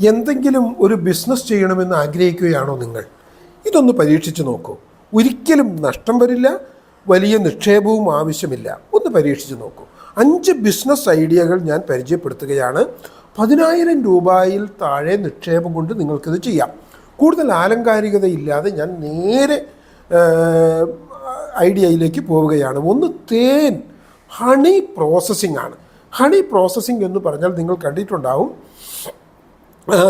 എന്തെങ്കിലും ഒരു ബിസിനസ് ചെയ്യണമെന്ന് ആഗ്രഹിക്കുകയാണോ നിങ്ങൾ? ഇതൊന്ന് പരീക്ഷിച്ച് നോക്കൂ. ഒരിക്കലും നഷ്ടം വരില്ല വലിയ നിക്ഷേപവും ആവശ്യമില്ല. ഒന്ന് പരീക്ഷിച്ച് നോക്കൂ. അഞ്ച് ബിസിനസ് ഐഡിയകൾ ഞാൻ പരിചയപ്പെടുത്തുകയാണ്. പതിനായിരം രൂപയിൽ താഴെ നിക്ഷേപം കൊണ്ട് നിങ്ങൾക്കിത് ചെയ്യാം. കൂടുതൽ ആലങ്കാരികതയില്ലാതെ ഞാൻ നേരെ ഐഡിയയിലേക്ക് പോവുകയാണ്. ഒന്ന് തേൻ. ഹണി പ്രോസസ്സിംഗ് ആണ്. ഹണി പ്രോസസ്സിംഗ് എന്ന് പറഞ്ഞാൽ നിങ്ങൾ കണ്ടിട്ടുണ്ടാവും.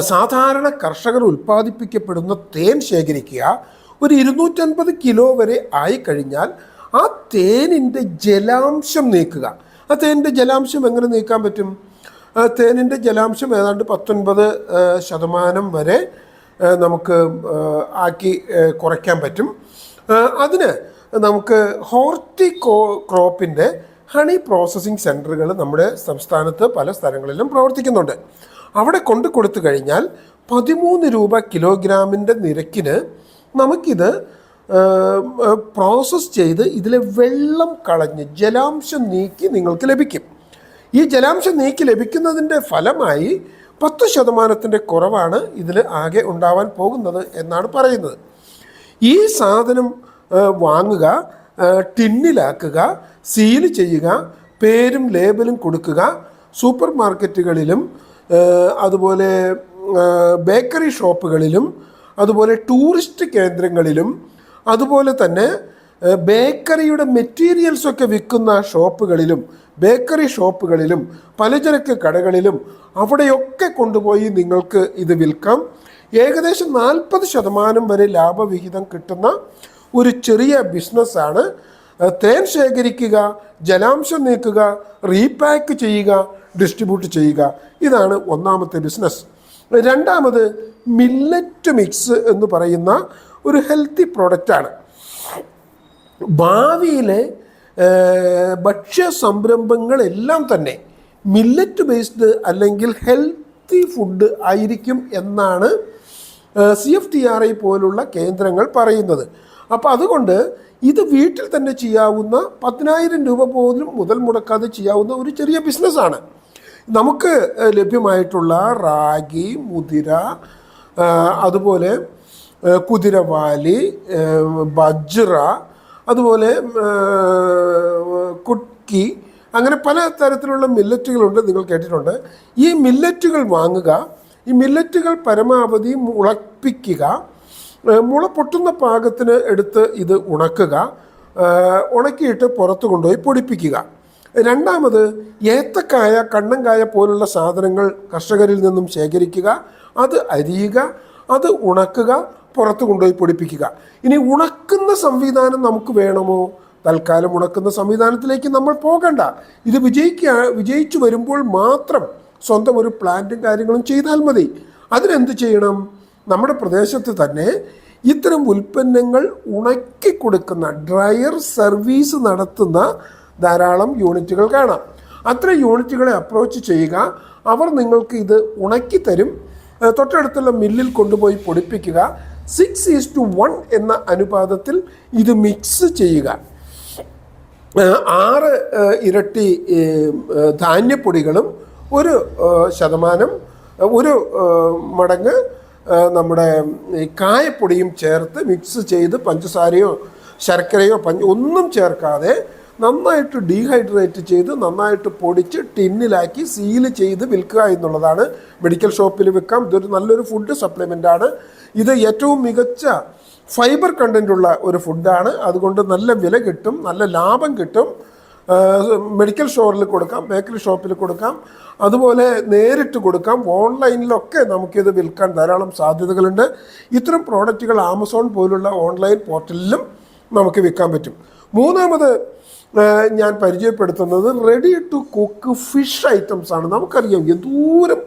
സാധാരണ കർഷകർ ഉൽപ്പാദിപ്പിക്കപ്പെടുന്ന തേൻ ശേഖരിക്കുക ഒരു ഇരുന്നൂറ്റൻപത് കിലോ വരെ ആയി കഴിഞ്ഞാൽ ആ തേനിന്റെ ജലാംശം നീക്കുക. ആ തേനിന്റെ ജലാംശം എങ്ങനെ നീക്കാൻ പറ്റും? തേനിന്റെ ജലാംശം ഏതാണ്ട് പത്തൊൻപത് ശതമാനം വരെ നമുക്ക് ആക്കി കുറയ്ക്കാൻ പറ്റും. അതിന് നമുക്ക് ഹോർട്ടി കോ ക്രോപ്പിന്റെ ഹണി പ്രോസസ്സിംഗ് സെന്ററുകൾ നമ്മുടെ സംസ്ഥാനത്ത് പല സ്ഥലങ്ങളിലും പ്രവർത്തിക്കുന്നുണ്ട്. അവിടെ കൊണ്ടു കൊടുത്തു കഴിഞ്ഞാൽ പതിമൂന്ന് രൂപ കിലോഗ്രാമിന്റെ നിരക്കിന് നമുക്കിത് പ്രോസസ്സ് ചെയ്ത് ഇതിലെ വെള്ളം കളഞ്ഞ് ജലാംശം നീക്കി നിങ്ങൾക്ക് ലഭിക്കും. ഈ ജലാംശം നീക്കി ലഭിക്കുന്നതിന്റെ ഫലമായി പത്ത് ശതമാനത്തിന്റെ കുറവാണ് ഇതിൽ ആകെ ഉണ്ടാവാൻ പോകുന്നത് എന്നാണ് പറയുന്നത്. ഈ സാധനം വാങ്ങുക ടിന്നിലാക്കുക സീൽ ചെയ്യുക പേരും ലേബലും കൊടുക്കുക സൂപ്പർ മാർക്കറ്റുകളിലും അതുപോലെ ബേക്കറി ഷോപ്പുകളിലും അതുപോലെ ടൂറിസ്റ്റ് കേന്ദ്രങ്ങളിലും അതുപോലെ തന്നെ ബേക്കറിയുടെ മെറ്റീരിയൽസൊക്കെ വിൽക്കുന്ന ഷോപ്പുകളിലും ബേക്കറി ഷോപ്പുകളിലും പലചരക്ക് കടകളിലും അവിടെയൊക്കെ കൊണ്ടുപോയി നിങ്ങൾക്ക് ഇത് വിൽക്കാം. ഏകദേശം നാൽപ്പത് ശതമാനം വരെ ലാഭവിഹിതം കിട്ടുന്ന ഒരു ചെറിയ ബിസിനസ്സാണ്. തേൻ ശേഖരിക്കുക ജലാംശം നീക്കുക റീപാക്ക് ചെയ്യുക ഡിസ്ട്രിബ്യൂട്ട് ചെയ്യുക. ഇതാണ് ഒന്നാമത്തെ ബിസിനസ്. രണ്ടാമത് മില്ലറ്റ് മിക്സ് എന്ന് പറയുന്ന ഒരു ഹെൽത്തി പ്രോഡക്റ്റാണ് ഭാവിയിലെ ഭക്ഷ്യ സംരംഭങ്ങളെല്ലാം തന്നെ മില്ലറ്റ് ബേസ്ഡ് അല്ലെങ്കിൽ ഹെൽത്തി ഫുഡ് ആയിരിക്കും എന്നാണ് C F T R I പോലുള്ള കേന്ദ്രങ്ങൾ പറയുന്നത്. അപ്പോൾ അതുകൊണ്ട് ഇത് വീട്ടിൽ തന്നെ ചെയ്യാവുന്ന പതിനായിരം രൂപ പോലും മുതൽ മുടക്കാതെ ചെയ്യാവുന്ന ഒരു ചെറിയ ബിസിനസ്സാണ് നമുക്ക് ലഭ്യമായിട്ടുള്ള റാഗി മുതിര അതുപോലെ കുതിരവാലി ബജ്ര അതുപോലെ കുട്ടി അങ്ങനെ പല തരത്തിലുള്ള മില്ലറ്റുകളുണ്ട് നിങ്ങൾ കേട്ടിട്ടുണ്ട്. ഈ മില്ലറ്റുകൾ വാങ്ങുക ഈ മില്ലറ്റുകൾ പരമാവധി മുളപ്പിക്കുക മുള പൊട്ടുന്ന പാകത്തിന് എടുത്ത് ഇത് ഉണക്കുക ഉണക്കിയിട്ട് പുറത്ത് കൊണ്ടുപോയി പൊടിപ്പിക്കുക. രണ്ടാമത് ഏത്തക്കായ കണ്ണങ്കായ പോലുള്ള സാധനങ്ങൾ കർഷകരിൽ നിന്നും ശേഖരിക്കുക അത് അരിയുക അത് ഉണക്കുക പുറത്ത് കൊണ്ടുപോയി പൊടിപ്പിക്കുക. ഇനി ഉണക്കുന്ന സംവിധാനം നമുക്ക് വേണമോ? തൽക്കാലം ഉണക്കുന്ന സംവിധാനത്തിലേക്ക് നമ്മൾ പോകണ്ട. ഇത് വിജയിക്കുക വിജയിച്ചു വരുമ്പോൾ മാത്രം സ്വന്തം ഒരു പ്ലാന്റും കാര്യങ്ങളും ചെയ്താൽ മതി. അതിനെന്ത് ചെയ്യണം? നമ്മുടെ പ്രദേശത്ത് തന്നെ ഇത്തരം ഉൽപ്പന്നങ്ങൾ ഉണക്കി കൊടുക്കുന്ന ഡ്രയർ സർവീസ് നടത്തുന്ന ധാരാളം യൂണിറ്റുകൾ കാണാം. അത്ര യൂണിറ്റുകളെ അപ്രോച്ച് ചെയ്യുക അവർ നിങ്ങൾക്ക് ഇത് ഉണക്കി തരും. തൊട്ടടുത്തുള്ള മില്ലിൽ കൊണ്ടുപോയി പൊടിപ്പിക്കുക. സിക്സ് ഈസ് ടു വൺ എന്ന അനുപാതത്തിൽ ഇത് മിക്സ് ചെയ്യുക. ആറ് ഇരട്ടി ധാന്യപ്പൊടികളും ഒരു ശതമാനം ഒരു മടങ്ങ് നമ്മുടെ കായപ്പൊടിയും ചേർത്ത് മിക്സ് ചെയ്ത് പഞ്ചസാരയോ ശർക്കരയോ പഞ്ച ഒന്നും ചേർക്കാതെ നന്നായിട്ട് ഡീഹൈഡ്രേറ്റ് ചെയ്ത് നന്നായിട്ട് പൊടിച്ച് ടിന്നിലാക്കി സീൽ ചെയ്ത് വിൽക്കുക എന്നുള്ളതാണ്. മെഡിക്കൽ ഷോപ്പിൽ വിൽക്കാം ഇതൊരു നല്ലൊരു ഫുഡ് സപ്ലിമെന്റ് ആണ്. ഇത് ഏറ്റവും മികച്ച ഫൈബർ കണ്ടന്റ് ഉള്ള ഒരു ഫുഡാണ് അതുകൊണ്ട് നല്ല വില കിട്ടും നല്ല ലാഭം കിട്ടും. മെഡിക്കൽ സ്റ്റോറിൽ കൊടുക്കാം ബേക്കറി ഷോപ്പിൽ കൊടുക്കാം. അതുപോലെ നേരിട്ട് കൊടുക്കാം. ഓൺലൈനിലൊക്കെ നമുക്കിത് വിൽക്കാൻ ധാരാളം സാധ്യതകളുണ്ട്. ഇത്തരം പ്രോഡക്റ്റുകൾ ആമസോൺ പോലുള്ള ഓൺലൈൻ പോർട്ടലിലും നമുക്ക് വിൽക്കാൻ പറ്റും. മൂന്നാമത് ഞാൻ പരിചയപ്പെടുത്തുന്നത് ready to cook fish items ആണ്. നമുക്കറിയാം എന്തോരം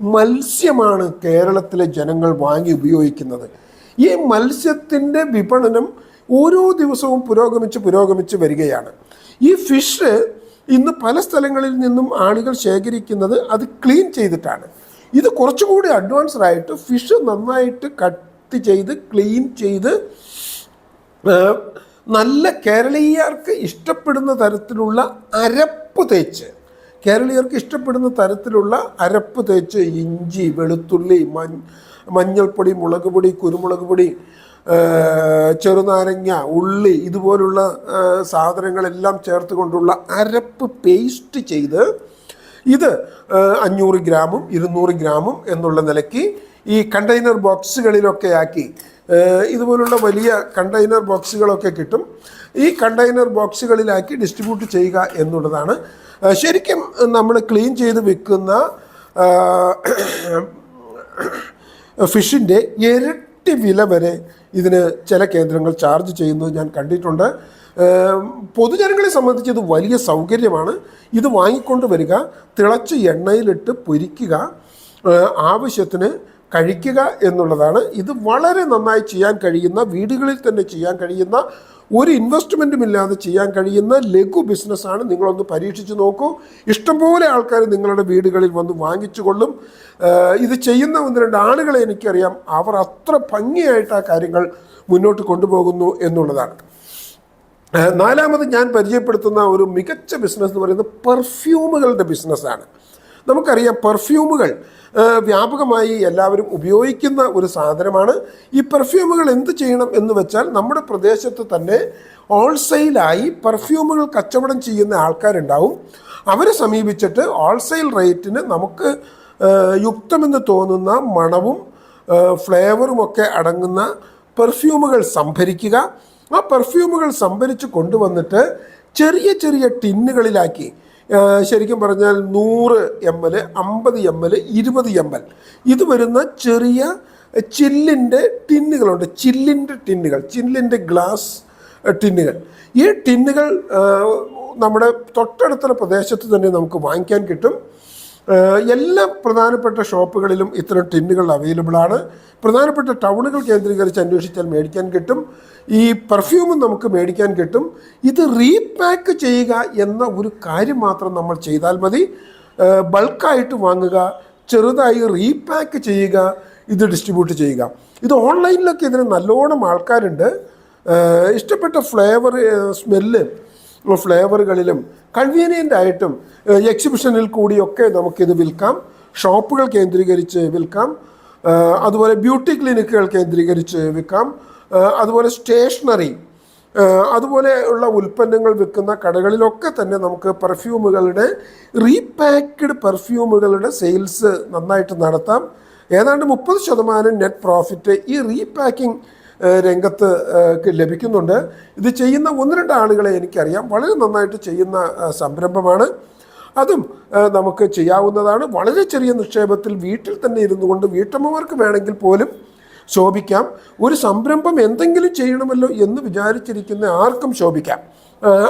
മത്സ്യമാണ് കേരളത്തിലെ ജനങ്ങൾ വാങ്ങി ഉപയോഗിക്കുന്നത്. ഈ മത്സ്യത്തിന്റെ വിപണനം ഓരോ ദിവസവും പുരോഗമിച്ച് പുരോഗമിച്ച് വരികയാണ്. ഈ ഫിഷ് ഇന്ന് പല സ്ഥലങ്ങളിൽ നിന്നും ആളുകൾ ശേഖരിക്കുന്നത് അത് ക്ലീൻ ചെയ്തിട്ടാണ്. ഇത് കുറച്ചുകൂടി അഡ്വാൻസ്ഡ് ആയിട്ട് ഫിഷ് നന്നായിട്ട് കട്ട് ചെയ്ത് ക്ലീൻ ചെയ്ത് നല്ല കേരളീയർക്ക് ഇഷ്ടപ്പെടുന്ന തരത്തിലുള്ള അരപ്പ് തേച്ച്. കേരളീയർക്ക് ഇഷ്ടപ്പെടുന്ന തരത്തിലുള്ള അരപ്പ് തേച്ച് ഇഞ്ചി വെളുത്തുള്ളി മഞ്ഞ മഞ്ഞൾപ്പൊടി മുളക് പൊടി കുരുമുളക് പൊടി ചെറുനാരങ്ങ ഉള്ളി ഇതുപോലുള്ള സാധനങ്ങളെല്ലാം ചേർത്ത് കൊണ്ടുള്ള അരപ്പ് പേസ്റ്റ് ചെയ്ത് ഇത് അഞ്ഞൂറ് ഗ്രാമും ഇരുന്നൂറ് ഗ്രാമും എന്നുള്ള നിലയ്ക്ക് ഈ കണ്ടെയ്നർ ബോക്സുകളിലൊക്കെ ആക്കി ഇതുപോലുള്ള വലിയ കണ്ടെയ്നർ ബോക്സുകളൊക്കെ കിട്ടും. ഈ കണ്ടെയ്നർ ബോക്സുകളിലാക്കി ഡിസ്ട്രിബ്യൂട്ട് ചെയ്യുക എന്നുള്ളതാണ്. ശരിക്കും നമ്മൾ ക്ലീൻ ചെയ്ത് വിൽക്കുന്ന ഫിഷിന്റെ ഇരട്ടി വില വരെ ഇതിന് ചില കേന്ദ്രങ്ങൾ ചാർജ് ചെയ്യുന്നത് ഞാൻ കണ്ടിട്ടുണ്ട്. പൊതുജനങ്ങളെ സംബന്ധിച്ച് ഇത് വലിയ സൗകര്യമാണ്. ഇത് വാങ്ങിക്കൊണ്ട് വരിക തിളച്ച് എണ്ണയിലിട്ട് പൊരിക്കുക ആവശ്യത്തിന് കഴിക്കുക എന്നുള്ളതാണ്. ഇത് വളരെ നന്നായി ചെയ്യാൻ കഴിയുന്ന വീടുകളിൽ തന്നെ ചെയ്യാൻ കഴിയുന്ന ഒരു ഇൻവെസ്റ്റ്മെന്റും ഇല്ലാതെ ചെയ്യാൻ കഴിയുന്ന ലഘു ബിസിനസ്സാണ് നിങ്ങളൊന്ന് പരീക്ഷിച്ച് നോക്കൂ. ഇഷ്ടംപോലെ ആൾക്കാർ നിങ്ങളുടെ വീടുകളിൽ വന്ന് വാങ്ങിച്ചു കൊള്ളും ഇത് ചെയ്യുന്ന ഒന്ന് രണ്ട് ആളുകളെ എനിക്കറിയാം. അവർ അത്ര ഭംഗിയായിട്ട് ആ കാര്യങ്ങൾ മുന്നോട്ട് കൊണ്ടുപോകുന്നു എന്നുള്ളതാണ്. നാലാമത് ഞാൻ പരിചയപ്പെടുത്തുന്ന ഒരു മികച്ച ബിസിനസ് എന്ന് പറയുന്നത് പെർഫ്യൂമുകളുടെ ബിസിനസ്സാണ് നമുക്കറിയാം പെർഫ്യൂമുകൾ വ്യാപകമായി എല്ലാവരും ഉപയോഗിക്കുന്ന ഒരു സാധനമാണ്. ഈ പെർഫ്യൂമുകൾ എന്ത് ചെയ്യണം എന്ന് വെച്ചാൽ നമ്മുടെ പ്രദേശത്ത് തന്നെ ഹോൾസെയിലായി പെർഫ്യൂമുകൾ കച്ചവടം ചെയ്യുന്ന ആൾക്കാരുണ്ടാവും. അവരെ സമീപിച്ചിട്ട് ഹോൾസെയിൽ റേറ്റിന് നമുക്ക് യുക്തമെന്ന് തോന്നുന്ന മണവും ഫ്ലേവറും ഒക്കെ അടങ്ങുന്ന പെർഫ്യൂമുകൾ സംഭരിക്കുക. ആ പെർഫ്യൂമുകൾ സംഭരിച്ച് കൊണ്ടുവന്നിട്ട് ചെറിയ ചെറിയ ടിന്നുകളിലാക്കി ശരിക്കും പറഞ്ഞാൽ നൂറ് എം എൽ അമ്പത് എം എൽ ഇരുപത് എം എൽ. ഇത് വരുന്ന ചെറിയ ചില്ലിന്റെ ടിന്നുകളുണ്ട്. ചില്ലിന്റെ ടിന്നുകൾ ചില്ലിന്റെ ഗ്ലാസ് ടിന്നുകൾ. ഈ ടിന്നുകൾ നമ്മുടെ തൊട്ടടുത്തുള്ള പ്രദേശത്ത് തന്നെ നമുക്ക് വാങ്ങിക്കാൻ കിട്ടും. എല്ലാ പ്രധാനപ്പെട്ട ഷോപ്പുകളിലും ഇത്തരം ടിന്നുകൾ അവൈലബിൾ ആണ്. പ്രധാനപ്പെട്ട ടൗണുകൾ കേന്ദ്രീകരിച്ച് അന്വേഷിച്ചാൽ മേടിക്കാൻ കിട്ടും. ഈ പെർഫ്യൂമും നമുക്ക് മേടിക്കാൻ കിട്ടും. ഇത് റീപാക്ക് ചെയ്യുക എന്ന ഒരു കാര്യം മാത്രം നമ്മൾ ചെയ്താൽ മതി. ബൾക്കായിട്ട് വാങ്ങുക ചെറുതായി റീപാക്ക് ചെയ്യുക ഇത് ഡിസ്ട്രിബ്യൂട്ട് ചെയ്യുക. ഇത് ഓൺലൈനിലൊക്കെ ഇതിന് നല്ലോണം ആൾക്കാരുണ്ട്. ഇഷ്ടപ്പെട്ട ഫ്ലേവർ സ്മെല്ല് ഫ്ലേവറുകളിലും കൺവീനിയന്റ് ആയിട്ടും എക്സിബിഷനിൽ കൂടിയൊക്കെ നമുക്കിത് വിൽക്കാം. ഷോപ്പുകൾ കേന്ദ്രീകരിച്ച് വിൽക്കാം. അതുപോലെ ബ്യൂട്ടി ക്ലിനിക്കുകൾ കേന്ദ്രീകരിച്ച് വിൽക്കാം. അതുപോലെ സ്റ്റേഷനറി അതുപോലെ ഉള്ള ഉൽപ്പന്നങ്ങൾ വിൽക്കുന്ന കടകളിലൊക്കെ തന്നെ നമുക്ക് പെർഫ്യൂമുകളുടെ റീപാക്ക്ഡ് പെർഫ്യൂമുകളുടെ സെയിൽസ് നന്നായിട്ട് നടത്താം. ഏതാണ്ട് മുപ്പത് ശതമാനം നെറ്റ് പ്രോഫിറ്റ് ഈ റീപാക്കിംഗ് രംഗത്ത് ലഭിക്കുന്നുണ്ട്. ഇത് ചെയ്യുന്ന ഒന്ന് രണ്ട് ആളുകളെ എനിക്കറിയാം. വളരെ നന്നായിട്ട് ചെയ്യുന്ന സംരംഭമാണ്. അതും നമുക്ക് ചെയ്യാവുന്നതാണ്. വളരെ ചെറിയ നിക്ഷേപത്തിൽ വീട്ടിൽ തന്നെ ഇരുന്നു കൊണ്ട് വീട്ടമ്മമാർക്ക് വേണമെങ്കിൽ പോലും ശോഭിക്കാം. ഒരു സംരംഭം എന്തെങ്കിലും ചെയ്യണമല്ലോ എന്ന് വിചാരിച്ചിരിക്കുന്ന ആർക്കും ശോഭിക്കാം.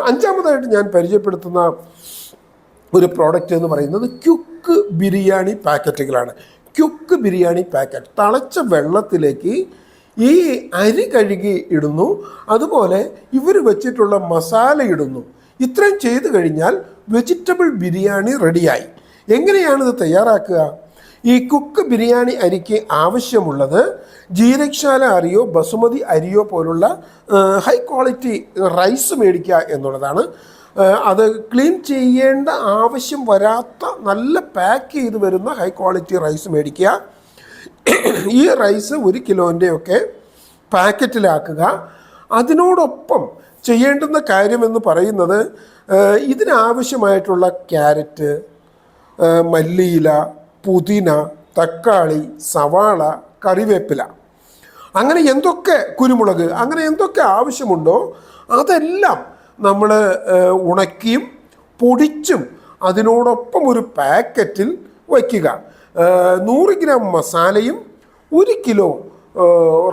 അഞ്ചാമതായിട്ട് ഞാൻ പരിചയപ്പെടുത്തുന്ന ഒരു പ്രോഡക്റ്റ് എന്ന് പറയുന്നത് quick biryani പാക്കറ്റുകളാണ്. Quick biryani packet. തിളച്ച വെള്ളത്തിലേക്ക് ഈ അരി കഴുകി ഇടുന്നു. അതുപോലെ ഇവർ വെച്ചിട്ടുള്ള മസാല ഇടുന്നു. ഇത്രയും ചെയ്തു കഴിഞ്ഞാൽ വെജിറ്റബിൾ ബിരിയാണി റെഡിയായി. എങ്ങനെയാണിത് തയ്യാറാക്കുക? ഈ കുക്ക് ബിരിയാണി അരിക്ക് ആവശ്യമുള്ളത് ജീരക്ഷാല അരിയോ ബസുമതി അരിയോ പോലുള്ള ഹൈ ക്വാളിറ്റി റൈസ് മേടിക്കുക എന്നുള്ളതാണ്. അത് ക്ലീൻ ചെയ്യേണ്ട ആവശ്യം വരാത്ത നല്ല പാക്ക് ചെയ്ത് വരുന്ന ഹൈ ക്വാളിറ്റി റൈസ് മേടിക്കുക. ഈ റൈസ് ഒരു കിലോന്റെ ഒക്കെ പാക്കറ്റിലാക്കുക. അതിനോടൊപ്പം ചെയ്യേണ്ടുന്ന കാര്യമെന്ന് പറയുന്നത് ഇതിനാവശ്യമായിട്ടുള്ള ക്യാരറ്റ് മല്ലിയില പുതിന തക്കാളി സവാള കറിവേപ്പില. അങ്ങനെ എന്തൊക്കെ കുരുമുളക് അങ്ങനെ എന്തൊക്കെ ആവശ്യമുണ്ടോ അതെല്ലാം നമ്മൾ ഉണക്കിയും പൊടിച്ചും അതിനോടൊപ്പം ഒരു പാക്കറ്റിൽ വയ്ക്കുക. നൂറ് ഗ്രാം മസാലയും ഒരു കിലോ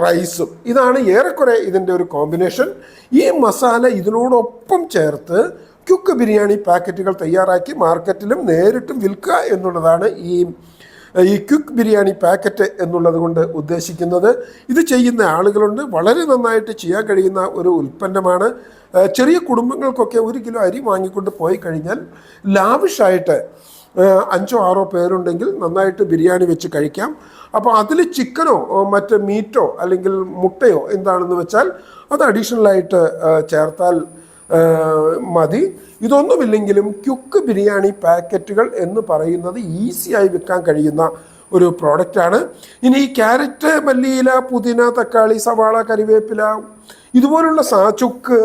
റൈസും. ഇതാണ് ഏറെക്കുറെ ഇതിന്റെ ഒരു കോമ്പിനേഷൻ. ഈ മസാല ഇതിനോടൊപ്പം ചേർത്ത് ക്യുക്ക് ബിരിയാണി പാക്കറ്റുകൾ തയ്യാറാക്കി മാർക്കറ്റിലും നേരിട്ടും വിൽക്കുക എന്നുള്ളതാണ് ഈ ഈ ക്യുക്ക് ബിരിയാണി പാക്കറ്റ് എന്നുള്ളത് കൊണ്ട് ഉദ്ദേശിക്കുന്നത്. ഇത് ചെയ്യുന്ന ആളുകളുണ്ട്. വളരെ നന്നായിട്ട് ചെയ്യാൻ കഴിയുന്ന ഒരു ഉൽപ്പന്നമാണ്. ചെറിയ കുടുംബങ്ങൾക്കൊക്കെ ഒരു കിലോ അരി വാങ്ങിക്കൊണ്ട് പോയി കഴിഞ്ഞാൽ ലാവിഷായിട്ട് അഞ്ചോ ആറോ പേരുണ്ടെങ്കിൽ നന്നായിട്ട് ബിരിയാണി വെച്ച് കഴിക്കാം. അപ്പോൾ അതിൽ ചിക്കനോ മറ്റ് മീറ്റോ അല്ലെങ്കിൽ മുട്ടയോ എന്താണെന്ന് വെച്ചാൽ അത് അഡീഷണലായിട്ട് ചേർത്താൽ മതി. ഇതൊന്നുമില്ലെങ്കിലും ക്യുക്ക് ബിരിയാണി പാക്കറ്റുകൾ എന്ന് പറയുന്നത് ഈസിയായി വിൽക്കാൻ കഴിയുന്ന ഒരു പ്രോഡക്റ്റാണ്. ഇനി ഈ ക്യാരറ്റ് മല്ലിയില പുതിന തക്കാളി സവാള കരിവേപ്പില ഇതുപോലുള്ള സാ ചുക്ക്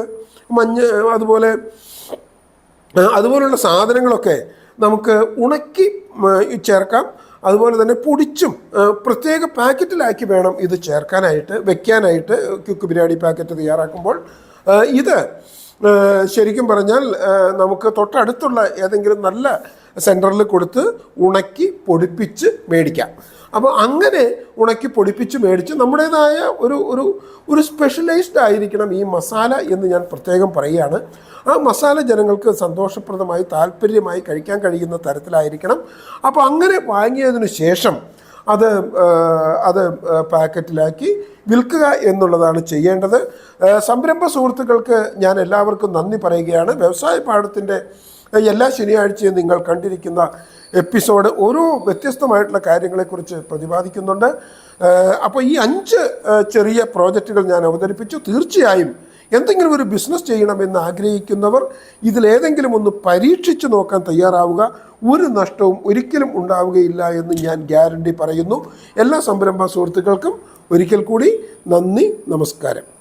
മഞ്ഞ അതുപോലെ അതുപോലുള്ള സാധനങ്ങളൊക്കെ നമുക്ക് ഉണക്കി ചേർക്കാം. അതുപോലെ തന്നെ പൊടിച്ചും പ്രത്യേക പാക്കറ്റിലാക്കി വേണം ഇത് ചേർക്കാനായിട്ട് വെക്കാനായിട്ട് ക്യുക്ക് ബിരിയാണി പാക്കറ്റ് തയ്യാറാക്കുമ്പോൾ. ഇത് ശരിക്കും പറഞ്ഞാൽ നമുക്ക് തൊട്ടടുത്തുള്ള ഏതെങ്കിലും നല്ല സെന്ററിൽ കൊടുത്ത് ഉണക്കി പൊടിപ്പിച്ച് മേടിക്കാം. അപ്പോൾ അങ്ങനെ ഉണക്കി പൊടിപ്പിച്ച് മേടിച്ച് നമ്മുടേതായ ഒരു ഒരു ഒരു സ്പെഷ്യലൈസ്ഡ് ആയിരിക്കണം ഈ മസാല എന്ന് ഞാൻ പ്രത്യേകം പറയുകയാണ്. ആ മസാല ജനങ്ങൾക്ക് സന്തോഷപ്രദമായി താല്പര്യമായി കഴിക്കാൻ കഴിയുന്ന തരത്തിലായിരിക്കണം. അപ്പോൾ അങ്ങനെ വാങ്ങിയതിനു ശേഷം അത് അത് പാക്കറ്റിലാക്കി വിൽക്കുക എന്നുള്ളതാണ് ചെയ്യേണ്ടത്. സംരംഭ സുഹൃത്തുക്കൾക്ക് ഞാൻ എല്ലാവർക്കും നന്ദി പറയുകയാണ്. വ്യവസായ പാഠത്തിന്റെ എല്ലാ ശനിയാഴ്ചയും നിങ്ങൾ കണ്ടിരിക്കുന്ന എപ്പിസോഡ് ഓരോ വ്യത്യസ്തമായിട്ടുള്ള കാര്യങ്ങളെക്കുറിച്ച് പ്രതിപാദിക്കുന്നുണ്ട്. അപ്പോൾ ഈ അഞ്ച് ചെറിയ പ്രോജക്റ്റുകൾ ഞാൻ അവതരിപ്പിച്ചു. തീർച്ചയായും എന്തെങ്കിലും ഒരു ബിസിനസ് ചെയ്യണമെന്ന് ആഗ്രഹിക്കുന്നവർ ഇതിലേതെങ്കിലും ഒന്ന് പരീക്ഷിച്ചു നോക്കാൻ തയ്യാറാവുക. ഒരു നഷ്ടവും ഒരിക്കലും ഉണ്ടാവുകയില്ല എന്ന് ഞാൻ ഗ്യാരണ്ടി പറയുന്നു. എല്ലാ സംരംഭ സുഹൃത്തുക്കൾക്കും ഒരിക്കൽ കൂടി നന്ദി നമസ്കാരം.